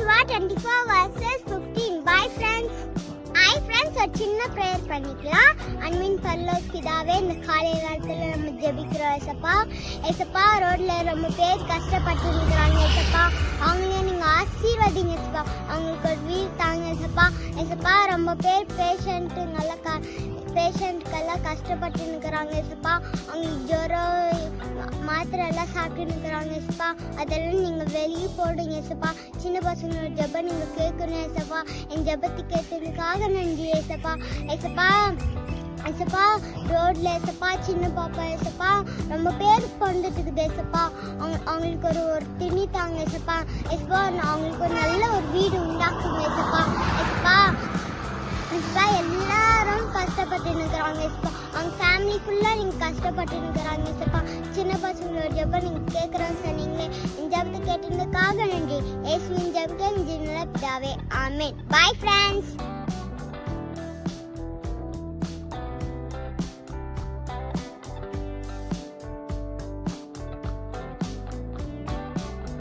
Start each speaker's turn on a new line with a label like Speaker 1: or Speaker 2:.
Speaker 1: Twenty four versus fifteen boy friends I friends ஒரு சின்ன prayer பண்ணிக்கலாம். அன்பின் பல்லோக்கிதாவே இந்த காலை நேரத்தில் நம்ம ஜெபிக்கிறோம் ஏசப்பா. ஏசப்பா ரோட்டில் ரொம்ப பேர் கஷ்டப்பட்டு இருக்கிறாங்க ஏசப்பா. அவங்களே நீங்கள் ஆசீர்வதிங்க ஏசப்பா. அவங்களுக்கு ஒரு வீடு தாங்க ஏசப்பா. ஏசப்பா ரொம்ப பேர் பேஷண்ட்டுங்கெல்லாம் க பேஷண்ட்கெல்லாம் கஷ்டப்பட்டு இருக்கிறாங்க ஏசப்பா. அவங்களுக்கு ஜுரம் பாத்திரம் எல்லாம் சாப்பிட்டு இருக்கிறாங்க ஏசப்பா அதெல்லாம் நீங்கள் வெளியே போடுங்க ஏசப்பா சின்ன பசங்களோட ஜெபம் நீங்கள் கேட்கணும் ஏசப்பா. என் ஜெபத்தை கேட்டதுக்காக நன்றி ஏசப்பா. ஏசப்பா ஏசப்பா ரோட்ல ஏசப்பா சின்ன பாப்பா ஏசப்பா. ரொம்ப பேர் கொண்டுட்டு ஏசப்பா. அவங்க அவங்களுக்கு ஒரு ஒரு திணி தாங்க ஏசப்பா. ஏசப்பா அவங்களுக்கு ஒரு நல்ல ஒரு வீடு உண்டாக்குங்க ஏசப்பா. ஏசப்பா ஏசப்பா எல்லாரும் கஷ்டப்பட்டு இருக்கிறாங்க ஏசப்பா. அவங்க ஃபேமிலி ஃபுல்லாக நீங்கள் கஷ்டப்பட்டு இருக்கிறாங்க ஏசப்பா. ஜெபம் நீங்கள் கேட்குறோன்னு சொன்னீங்களே இந்த ஜெபத்தை கேட்டதுக்காக நன்றி. ஏசுவின் ஜெபத்தை இந்த பிதாவே. ஆமேன். Bye friends